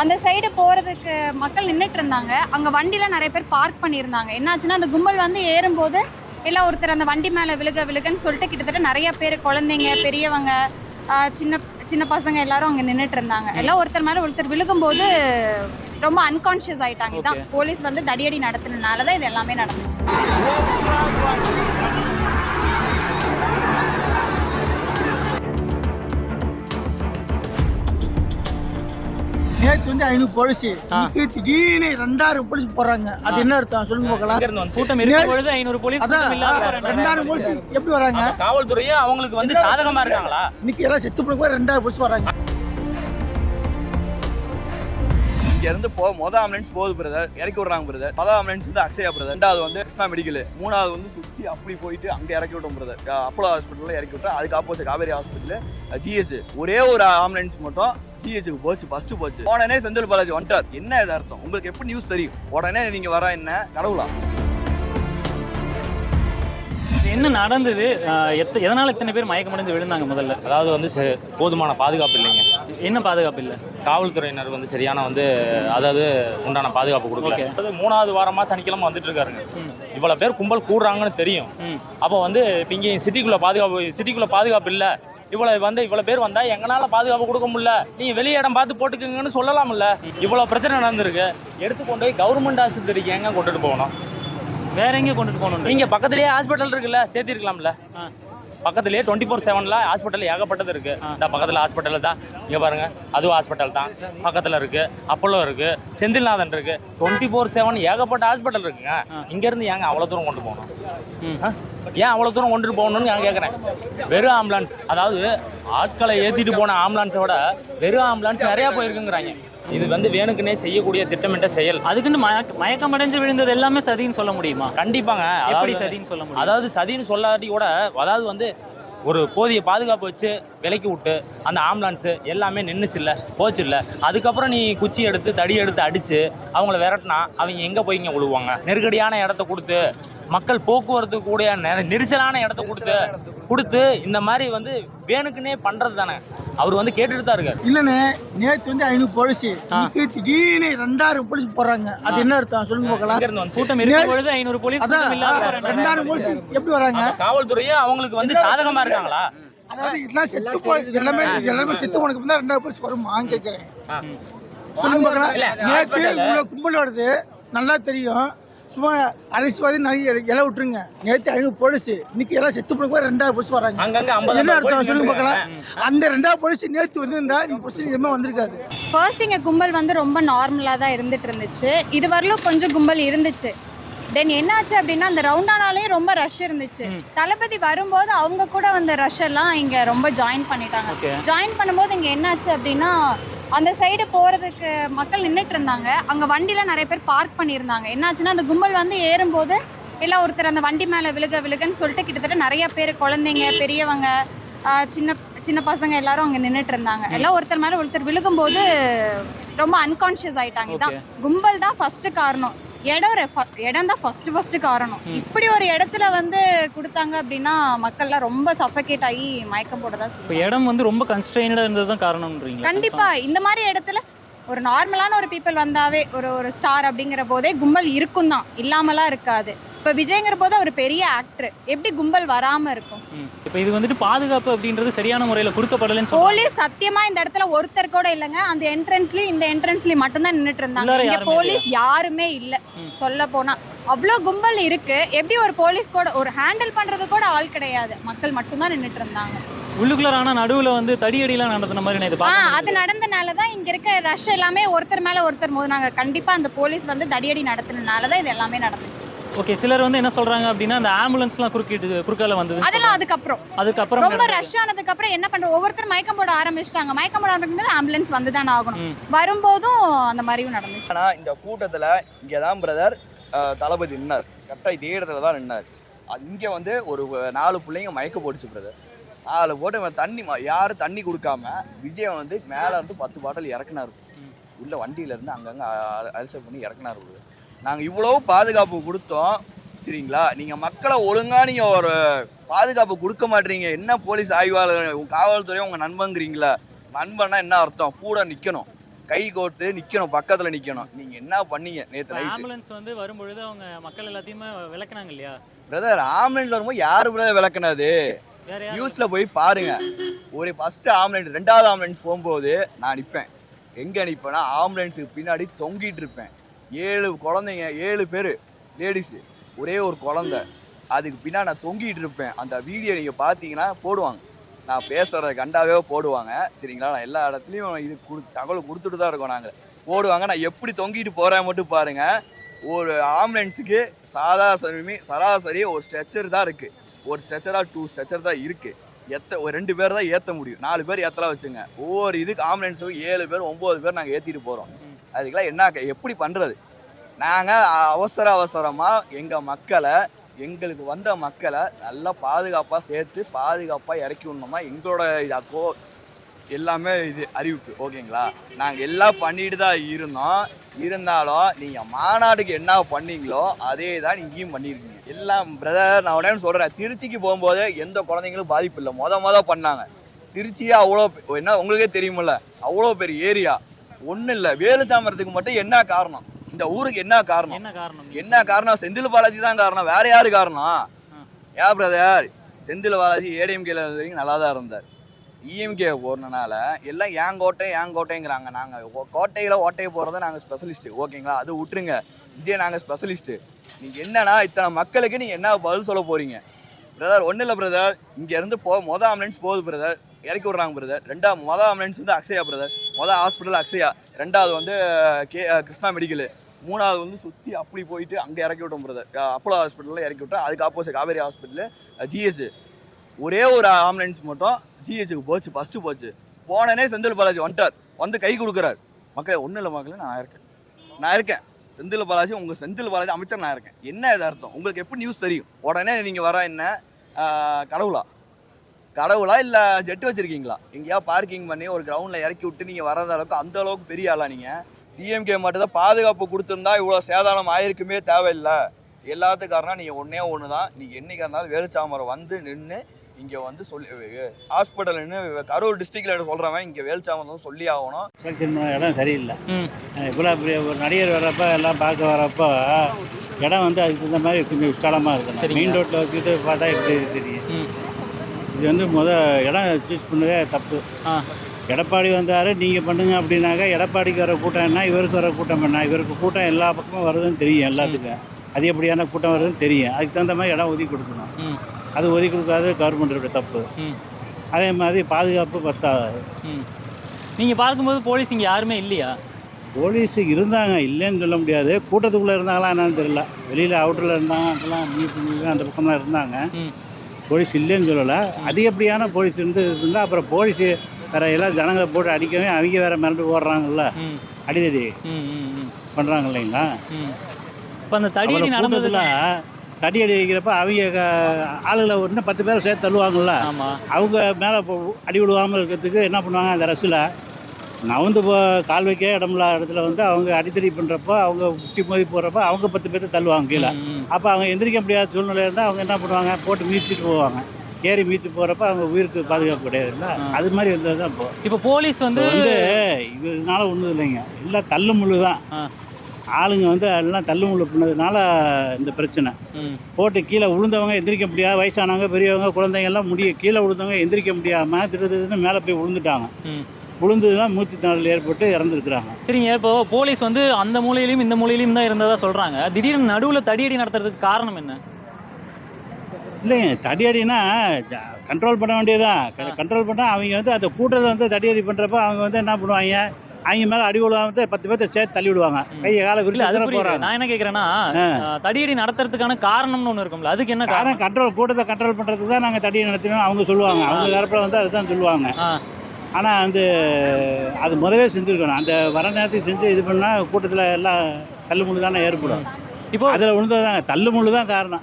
அந்த சைடு போகிறதுக்கு மக்கள் நின்றுட்டு இருந்தாங்க அங்கே வண்டிலாம் நிறைய பேர் பார்க் பண்ணியிருந்தாங்க. என்னாச்சுன்னா அந்த கும்பல் வந்து ஏறும்போது எல்லாம் ஒருத்தர் அந்த வண்டி மேலே விழுக விழுகன்னு சொல்லிட்டு கிட்டத்தட்ட நிறைய பேர் குழந்தைங்க பெரியவங்க சின்ன சின்ன பசங்க எல்லாரும் அங்கே நின்றுட்டு இருந்தாங்க எல்லாம் ஒருத்தர் மேலே ஒருத்தர் விழுகும்போது ரொம்ப அன்கான்ஷியஸ் ஆயிட்டாங்க. இதான் போலீஸ் வந்து தடியடி நடத்தினால தான் இது எல்லாமே நடந்தது. நேத்து வந்து ஐநூறு போலீஸ் திடீர்னு ரெண்டாயிரம் போலீஸ் போறாங்க. அது என்ன அர்த்தம்? சொல்லுங்க பார்க்கலாம். கூட்டம் இருக்கும் பொழுது ஐநூறு போலீஸ் அதான் ரெண்டாயிரம் போலீஸ் எப்படி வராங்க? காவல்துறையே அவங்களுக்கு வந்து சாதகமா இருக்காங்களா? இன்னைக்கு எல்லாம் செத்து போய் ரெண்டாயிரம் போலீஸ் வராங்க. இங்க இருந்து போ மொத ஆம்புலன்ஸ் போகுது பிரதர் இறக்கி விடுறாங்க பிரதர் மொத ஆம்புலன்ஸ் வந்து அக்ஷயா பிரதர் ரெண்டாவது வந்து கிருஷ்ணா மெடிக்கல் மூணாவது வந்து சுத்தி அப்படி போயிட்டு அங்க இறக்கி விட்டோம் பிரதர் அப்போலோ ஹாஸ்பிட்டல்ல இறக்கி விட்டோம். அதுக்கு ஆப்போசிட் காவேரி ஹாஸ்பிட்டல் ஜிஎஸ் ஒரே ஒரு ஆம்புலன்ஸ் மட்டும் ஜிஎஸ்க்கு போச்சு ஃபர்ஸ்ட் போச்சு. உடனே செந்தில் பாலாஜி வந்துட்டார். என்ன இது அர்த்தம்? உங்களுக்கு எப்படி நியூஸ் தெரியும்? உடனே நீங்க வர என்ன? கடவுளா? என்ன நடந்தது? ஆஹ் எத்த- எதனால இத்தனை பேர் மயக்கமடைந்து விழுந்தாங்க முதல்ல? அதாவது வந்து போதுமான பாதுகாப்பு இல்லைங்க. என்ன பாதுகாப்பு இல்ல? காவல்துறையினர் வந்து சரியான வந்து அதாவது உண்டான பாதுகாப்பு கொடுக்கல. அதாவது மூணாவது வாரமா சனிக்கிழமை வந்துட்டு இருக்காருங்க ம். இவ்வளவு பேர் கும்பல் கூடுறாங்கன்னு தெரியும். அப்போ வந்து இப்போ இங்கே சிட்டிக்குள்ள பாதுகாப்பு சிட்டிக்குள்ள பாதுகாப்பு இல்ல. இவ்வளவு வந்து இவ்வளவு பேர் வந்தா எங்களால பாதுகாப்பு கொடுக்க முடியல. நீங்க வெளி இடம் பார்த்து போட்டுக்குங்கன்னு சொல்லலாம்ல. இவ்வளவு பிரச்சனை நடந்திருக்கு. எடுத்து கொண்டு போய் கவர்மெண்ட் ஆஸ்பத்திரிக்கு எங்க கொண்டுட்டு போகணும்? வேற எங்க கொண்டுட்டு போகணும் நீங்க பக்கத்துலயே ஹாஸ்பிட்டல் இருக்குல்ல சேர்த்திருக்கலாம்ல. பக்கத்துலயே டுவெண்ட்டி ஃபோர் செவன்ல ஹாஸ்பிட்டல் ஏகப்பட்டது இருக்கு. ஆ. இந்த பக்கத்துல ஹாஸ்பிட்டல் தான். இங்க பாருங்க அதுவும் ஹாஸ்பிட்டல் தான். பக்கத்துல இருக்கு அப்போலோ இருக்கு செந்தில்நாதன் இருக்கு. டுவெண்ட்டி ஃபோர் செவன் ஏகப்பட்ட ஹாஸ்பிட்டல் இருக்குங்க. ஆ. இங்க இருந்து ஏங்க அவ்வளவு தூரம் கொண்டு போகணும்? ஏன் அவ்வளவு தூரம் கொண்டு போகணும்னு நான் கேட்கறேன் வெறும் ஆம்புலன்ஸ் அதாவது ஆட்களை ஏத்திட்டு போன ஆம்புலன்ஸை விட வெறும் ஆம்புலன்ஸ் நிறைய போயிருக்குங்கிறாங்க. இது வந்து வேணுக்குன்னே செய்யக்கூடிய திட்டமிட்ட செயல். அதுக்குன்னு மயக்க- மயக்கமடைஞ்சு விழுந்தது எல்லாமே சதின்னு சொல்ல முடியுமா? கண்டிப்பாங்க. எப்படி அதாவது- சதின்னு சொல்ல முடியும்? அதாவது சதின்னு சொல்லாட்டி கூட அதாவது வந்து ஒரு போதிய பாதுகாப்பு வச்சு விலைக்கு விட்டு அந்த ஆம்புலன்ஸு எல்லாமே நின்றுச்சு இல்லை போச்சு இல்லை அதுக்கப்புறம் நீ குச்சி எடுத்து தடி எடுத்து அடித்து அவங்கள விரட்டினா அவங்க எங்கே போய் இங்கே விழுவாங்க? நெருக்கடியான இடத்த கொடுத்து மக்கள் போக்குவரத்து கூடிய நெரிசலான இடத்த கொடுத்து கொடுத்து இந்த மாதிரி வந்து வேணுக்குன்னே பண்ணுறது தானே? அவர் வந்து கேட்டுட்டு தான் இருக்காரு. இல்லண்ணே நேத்து வந்து ஐநூறு போலீஸ் திடீர்னு ரெண்டாயிரம் போலீஸ் போறாங்க. அது என்ன அர்த்தம்? சொல்லுங்க பார்க்கலாம். கூட்டம் இருக்கும் பொழுது ஐநூறு போலீஸ் அதான் ரெண்டாயிரம் போலீஸ் எப்படி வராங்க? காவல்துறையே அவங்களுக்கு வந்து சாதகமாக இருக்காங்களா? அதாவது எல்லாம் செத்து போய் எல்லாமே எல்லாமே செத்து போனதுக்கு தான் ரெண்டாயிரம் போலீஸ் வருமான்னு கேட்கிறேன். சொல்லுங்க இல்ல, பார்க்கலாம் நேத்து இவ்வளவு கும்பல் வருது. நல்லா தெரியும். சும்மா அரசியல்வாதி நிறைய இலை விட்டுருங்க. நேத்து ஐநூறு போலீஸ் இன்னைக்கு எல்லாம் செத்து போய் ரெண்டாயிரம் போலீஸ் வராங்க. என்ன அர்த்தம் சொல்லுங்க பார்க்கலாம். அந்த ரெண்டாயிரம் போலீஸ் நேத்து வந்து இந்த பிரச்சனை எதுவுமே வந்திருக்காது. ஃபர்ஸ்ட் இங்கே கும்பல் வந்து ரொம்ப நார்மலாக தான் இருந்துட்டு இருந்துச்சு. இது வரலும் கொஞ்சம் கும்பல் இருந்துச்சு. தென் என்னாச்சு அப்படின்னா அந்த ரவுண்டானாலேயும் ரொம்ப ரஷ் இருந்துச்சு. தளபதி வரும்போது அவங்க கூட வந்த ரஷ் எல்லாம் இங்கே ரொம்ப ஜாயின் பண்ணிட்டாங்க. ஜாயின் பண்ணும்போது இங்கே என்னாச்சு அப்படின்னா அந்த சைடு போகிறதுக்கு மக்கள் நின்றுட்டு இருந்தாங்க. அங்கே வண்டிலாம் நிறைய பேர் பார்க் பண்ணியிருந்தாங்க. என்னாச்சுன்னா அந்த கும்பல் வந்து ஏறும்போது எல்லாம் ஒருத்தர் அந்த வண்டி மேலே விழுக விழுகன்னு சொல்லிட்டு கிட்டத்தட்ட நிறைய பேர் குழந்தைங்க பெரியவங்க சின்ன சின்ன பசங்க எல்லாரும் அங்கே நின்றுட்டு இருந்தாங்க. எல்லாம் ஒருத்தர் மேலே ஒருத்தர் விழுகும்போது ரொம்ப அன்கான்ஷியஸ் ஆயிட்டாங்க. இதான் கும்பல் தான் ஃபர்ஸ்ட் காரணம். இடம் இடம் தான் ஃபர்ஸ்ட் ஃபர்ஸ்ட் காரணம். இப்படி ஒரு இடத்துல வந்து கொடுத்தாங்க அப்படின்னா மக்கள்லாம் ரொம்ப சஃபகேட் ஆகி மயக்கம் போட தான் இப்போ இடம் வந்து ரொம்ப கன்ஸ்ட்ரெயின்டாக இருந்தது தான் காரணம்ன்றீங்க கண்டிப்பா. இந்த மாதிரி இடத்துல ஒரு நார்மலான ஒரு பீப்புள் வந்தாவே ஒரு ஒரு ஸ்டார் அப்படிங்கிற போதே கும்பல் இருக்கும் தான் இல்லாமலாம் இருக்காது. இப்போ விஜய்ங்கிற போது அவர் பெரிய ஆக்டர் எப்படி கும்பல் வராம இருக்கும்? இப்போ இது வந்துட்டு பாதுகாப்பு அப்படின்றது சரியான முறையில் கொடுக்கப்படலைன்னு போலீஸ் சத்தியமா இந்த இடத்துல ஒருத்தர் கூட இல்லைங்க. அந்த என்ட்ரன்ஸ்லயும் இந்த என்ட்ரன்ஸ்லயும் மட்டும்தான் நின்னுட்டு இருந்தாங்க. இங்க போலீஸ் யாருமே இல்ல. சொல்ல போனா. அவ்வளோ கும்பல் இருக்கு. எப்படி ஒரு போலீஸ் கூட ஒரு ஹேண்டில் பண்றது கூட ஆள் கிடையாது. மக்கள் மட்டும்தான் நின்னுட்டு இருந்தாங்க. உள்ளுக்குள்ளார ஆனால் நடுவில் வந்து தடியடிலாம் நடத்தின மாதிரி நான் இது ஆ அது நடந்தனால தான் இங்க இருக்க ரஷ் எல்லாமே ஒருத்தர் மேல ஒருத்தர் மோதினாங்க கண்டிப்பா அந்த போலீஸ் வந்து தடியடி நடத்தினால தான் இது எல்லாமே நடந்துச்சு. ஓகே சிலர் வந்து என்ன சொல்றாங்க அப்படின்னா அந்த ஆம்புலன்ஸ்லாம் குறுக்கிட்டு குறுக்கால வந்தது அதெல்லாம் அதுக்கப்புறம். அதுக்கப்புறம் ரொம்ப ரஷ் ஆனதுக்கு அப்புறம் என்ன பண்ற ஒவ்வொருத்தர் மயக்கம் போட ஆரம்பிச்சிட்டாங்க. மயக்கம் போட ஆரம்பிக்கும் ஆம்புலன்ஸ் வந்து தான் ஆகணும். ம். வரும்போதும் அந்த மாதிரியும் நடந்துச்சு. ஆனா இந்த கூட்டத்துல இங்கே தான் பிரதர் தளபதி நின்னார். கரெக்டாக இதே இடத்துல தான் நின்னார். இங்கே வந்து ஒரு நாலு பிள்ளைங்க மயக்க போட்டுச்சு பிரதர் நாலு போட்டு இவன் தண்ணி யாரும் தண்ணி கொடுக்காம விஜய் வந்து மேலே இருந்து பத்து பாட்டில் இறக்குனாரு. உள்ள வண்டியில இருந்து அங்கங்கே அரிசல் பண்ணி இறக்குனாரு. நாங்கள் இவ்வளோ பாதுகாப்பு கொடுத்தோம் சரிங்களா? நீங்கள் மக்களை ஒழுங்கா நீங்கள் ஒரு பாதுகாப்பு கொடுக்க மாட்டீங்க. என்ன போலீஸ் ஆய்வாளர் உங்க காவல்துறை உங்கள் நண்பங்கிறீங்களா? நண்பன்னா என்ன அர்த்தம்? கூட நிற்கணும் கை கோர்த்து நிக்கணும் பக்கத்துல நிக்கணும். நீங்க என்ன பண்ணீங்க நேத்து நைட்டு? ஆம்புலன்ஸ் வந்து வரும்பொழுது அவங்க மக்கள் எல்லாத்தையுமே விளக்குனாங்க இல்லையா? பிரதர் ஆம்புலன்ஸ் வரும்போது யாரு பிரதர் விளக்குனது? நியூஸ்ல போய் பாருங்க. ஒரு ஃபர்ஸ்ட் ஆம்புலன்ஸ் ரெண்டாவது ஆம்புலன்ஸ் போகும்போது நான் நிற்பேன் எங்க நிற்பேன்னா ஆம்புலன்ஸுக்கு பின்னாடி தொங்கிட்டு இருப்பேன். ஏழு குழந்தைங்க ஏழு பேர் லேடிஸு ஒரே ஒரு குழந்த. அதுக்கு பின்னா நான் தொங்கிட்டு இருப்பேன். அந்த வீடியோ நீங்கள் பார்த்தீங்கன்னா போடுவாங்க. நான் பேசுகிறத கண்டாவே போடுவாங்க. சரிங்களா? நான் எல்லா இடத்துலையும் இது கொடு தகவல் கொடுத்துட்டு தான் இருக்கோம் நாங்கள் போடுவாங்க. நான் எப்படி தொங்கிட்டு போகிறேன் மட்டும் பாருங்கள் ஒரு ஆம்புலன்ஸுக்கு சாதாரணமே சராசரி ஒரு ஸ்ட்ரெச்சர் தான் இருக்குது ஒரு ஸ்ட்ரெச்சரா டூ ஸ்ட்ரெச்சர் தான் இருக்கு. எத்த ஒரு ரெண்டு பேர் தான் ஏற்ற முடியும். நாலு பேர் ஏற்றலாம் வச்சுங்க. ஒவ்வொரு இதுக்கு ஆம்புலன்ஸுக்கு ஏழு பேர் ஒம்பது பேர் நாங்கள் ஏற்றிட்டு போகிறோம் அதுக்கெல்லாம் என்ன எப்படி பண்ணுறது நாங்கள் அவசர அவசரமாக எங்கள் மக்களை எங்களுக்கு வந்த மக்களை நல்லா பாதுகாப்பாக சேர்த்து பாதுகாப்பாக இறக்கி விடணுமா? எங்களோட இதாக்கோ எல்லாமே இது அறிவிப்பு. ஓகேங்களா? நாங்கள் எல்லாம் பண்ணிட்டு தான் இருந்தோம். இருந்தாலும் நீங்கள் மாநாடுக்கு என்ன பண்ணீங்களோ அதே தான் இங்கேயும் பண்ணியிருக்கீங்க எல்லாம் பிரதர் நான் உடனே சொல்கிறேன் திருச்சிக்கு போகும்போது எந்த குழந்தைங்களும் பாதிப்பு இல்லை. மொத மொத பண்ணாங்க. திருச்சியே அவ்வளோ என்ன உங்களுக்கே தெரியுமில்ல. அவ்வளோ பெரிய ஏரியா. ஒன்றும் இல்லை. வேலுசாமரத்துக்கு மட்டும் என்ன காரணம்? இந்த ஊருக்கு என்ன காரணம்? என்ன காரணம்? என்ன காரணம்? செந்தில் பாலாஜி தான் காரணம். வேற யாரு காரணம்? ஏன் பிரதர் செந்தில் பாலாஜி இருந்த வரைக்கும் நல்லா தான் இருந்தார். இஎம்கே போறதுனால எல்லாம் ஏன் கோட்டை ஏன் கோட்டைங்கிறாங்க நாங்கள் கோட்டையில் ஓட்டையை போகிறத நாங்கள் ஸ்பெஷலிஸ்ட்டு ஓகேங்களா? அது விட்டுருங்க. விஜய் நாங்கள் ஸ்பெஷலிஸ்ட்டு நீங்கள் என்னன்னா இத்தனை மக்களுக்கு நீங்கள் என்ன பதில் சொல்ல போகிறீங்க பிரதர் ஒன்றும் இல்லை பிரதர் இங்கேருந்து போ மொதல் ஆம்புலன்ஸ் போகுது பிரதர் இறக்கி விட்றாங்க பிரதர் ரெண்டாவது மொதல் ஆம்புலன்ஸ் வந்து அக்ஷயா பிரதர் மொதல் ஹாஸ்பிட்டல் அக்ஷயா. ரெண்டாவது வந்து கே கிருஷ்ணா மெடிக்கலு மூணாவது வந்து சுற்றி அப்படி போயிட்டு அங்கே இறக்கி விட்டோம் பிரதர் அப்போலோ ஹாஸ்பிட்டலில் இறக்கி விட்டோம். அதுக்கு ஆப்போசிட் காவேரி ஹாஸ்பிட்டலு ஜிஎஸ் ஒரே ஒரு ஆம்புலன்ஸ் மட்டும் ஜிஹெச்சுக்கு போச்சு ஃபஸ்ட்டு போச்சு. போனனே செந்தில் பாலாஜி வந்துட்டார். வந்து கை கொடுக்குறாரு. மக்களே ஒன்றும் இல்லை மக்களே நான் இருக்கேன். நான் இருக்கேன். செந்தில் பாலாஜி உங்கள் செந்தில் பாலாஜி அமைச்சர் நான் இருக்கேன். என்ன இது அர்த்தம்? உங்களுக்கு எப்படி நியூஸ் தெரியும்? உடனே நீங்கள் வர என்ன? கடவுளா? கடவுளா இல்லை ஜெட் வச்சுருக்கீங்களா? எங்கேயா பார்க்கிங் பண்ணி ஒரு கிரவுண்டில் இறக்கி விட்டு நீங்கள் வராத அளவுக்கு அந்த அளவுக்கு பெரிய ஆளா நீங்கள் டிஎம்கே மட்டும் தான் பாதுகாப்பு கொடுத்துருந்தா இவ்வளோ சேதாரம் ஆயிருக்குமே தேவையில்லை. எல்லாத்துக்காரனா நீங்கள் ஒன்றே ஒன்று தான் நீங்கள் என்றைக்கு இருந்தாலும் வேலுச்சாமரம் வந்து நின்று இங்கே வந்து சொல்லி ஹாஸ்பிட்டல் நின்று கரூர் டிஸ்ட்ரிக்டில் சொல்கிறவன் இங்கே வேலுச்சாமரம் வந்து சொல்லி ஆகணும் செலெக்ஷன் பண்ண இடம் சரியில்லை. இவ்வளோ பெரிய ஒரு நடிகர் வர்றப்ப எல்லாம் பார்க்க வர்றப்போ இடம் வந்து அதுக்கு தகுந்த மாதிரி கொஞ்சம் விஸ்தாலமாக இருக்கணும் சரிங்க. மெயின் ரோட்டில் வச்சுட்டு பார்த்தா எப்படி தெரியும். இது வந்து முத இடம் சூஸ் பண்ணதே தப்பு. எடப்பாடி வந்தார் நீங்கள் பண்ணுங்க அப்படின்னாக்கா எடப்பாடிக்கு வர கூட்டம் என்ன இவருக்கு வர கூட்டம் என்ன இவருக்கு கூட்டம் எல்லா பக்கமும் வருதுன்னு தெரியும் எல்லாத்துக்கும் அதிகப்படியான கூட்டம் வருதுன்னு தெரியும் அதுக்கு தகுந்த மாதிரி இடம் ஒதுக்கி கொடுக்கணும். அது ஒதுக்கி கொடுக்காது கவர்மெண்ட்டோட தப்பு. அதே மாதிரி பாதுகாப்பு பத்தாது. ம். நீங்க பார்க்கும்போது போலீஸ் இங்க யாருமே இல்லையா? போலீஸ் இருந்தாங்க இல்லைன்னு சொல்ல முடியாது. கூட்டத்துக்குள்ளே இருந்தாங்களா என்னன்னு தெரியல. வெளியில் அவுட்டரில் இருந்தாங்க அதெல்லாம் அந்த பக்கம்லாம் இருந்தாங்க. போலீஸ் இல்லைன்னு சொல்லலை. அதிகப்படியான போலீஸ் இருந்து இருந்தால் அப்புறம் போலீஸ் வேற எல்லாம் ஜனங்களை போட்டு அடிக்கவே அவங்க வேற மிரண்டு ஓடுறாங்கல்ல. அடிதடி பண்ணுறாங்க இல்லைங்களா? இப்போ அந்த தடியடி நடந்ததுல தடி அடி வைக்கிறப்ப அவங்க ஆளுகளை இன்னும் பத்து பேரை சேர்த்து தள்ளுவாங்கல்ல. ஆமா. அவங்க மேலே அடி விடுவாமல் இருக்கிறதுக்கு என்ன பண்ணுவாங்க அந்த ரசில்? நவந்து போ கால் வைக்க இடமில்லாத இடத்துல வந்து அவங்க அடித்தடி பண்ணுறப்போ அவங்க முட்டி மோதி போகிறப்ப அவங்க பத்து பேர்த்த தள்ளுவாங்க கீழே. அப்போ அவங்க எந்திரிக்க முடியாத சூழ்நிலை இருந்தால் அவங்க என்ன பண்ணுவாங்க? போட்டு மீச்சிட்டு போவாங்க. ஏறி மீச்சு போகிறப்ப அவங்க உயிருக்கு பாதுகாப்பு கிடையாதுல்ல. அது மாதிரி வந்தது தான் இப்போ. இப்போ போலீஸ் வந்து இதனால ஒன்றும் இல்லைங்க. எல்லாம் தள்ளு முள்ளு தான். ஆளுங்க வந்து எல்லாம் தள்ளு முள்ளு பண்ணதுனால இந்த பிரச்சனை. போட்டு கீழே விழுந்தவங்க எந்திரிக்க முடியாது வயசானவங்க பெரியவங்க குழந்தைங்க எல்லாம் முடிய கீழே விழுந்தவங்க எந்திரிக்க முடியாமல் திடீர்னு மேலே போய் விழுந்துட்டாங்க ம். விழுந்து தான் மூச்சு திணறல் ஏற்பட்டு இறந்துருக்குறாங்க. சரிங்க இப்போ போலீஸ் வந்து அந்த மூலையிலயும் இந்த மூலையிலயும் தான் இருந்ததா சொல்றாங்க. திடீர்னு நடுவுல தடியடி நடத்துறதுக்கு காரணம் என்ன? இல்லைங்க தடியடினா கண்ட்ரோல் பண்ண வேண்டியதுதான். ஆ. கண்ட்ரோல் பண்ணால் அவங்க வந்து அந்த கூட்டத்தை வந்து தடியடி பண்ணுறப்ப அவங்க வந்து என்ன பண்ணுவாங்க? அவங்க மேலே அடி விழுவாங்க பத்து பேர்த்த சேர்த்து தள்ளி விடுவாங்க. கையை காலை அது விரிச்சு போகிறாங்க நான் என்ன. ஆ, தடியடி நடத்துறதுக்கான காரணம்னு ஒண்ணு இருக்கும்ல அதுக்கு என்ன காரணம் கண்ட்ரோல் கூட்டத்தை கண்ட்ரோல் பண்ணுறதுக்கு தான் நாங்கள் தடியை நடத்தினோம் அவங்க சொல்லுவாங்க. அவங்க தரப்பில் வந்து அதுதான் சொல்லுவாங்க. ஆ. ஆனால் வந்து அது முதவே செஞ்சுருக்கணும். அந்த வர நேரத்துக்கு செஞ்சு இது பண்ணால் கூட்டத்தில் எல்லாம் தள்ளுமுள்ளு தானே ஏற்படும். இப்போ அதில் விழுந்தது தான் தள்ளுமுள்ளு தான் காரணம்.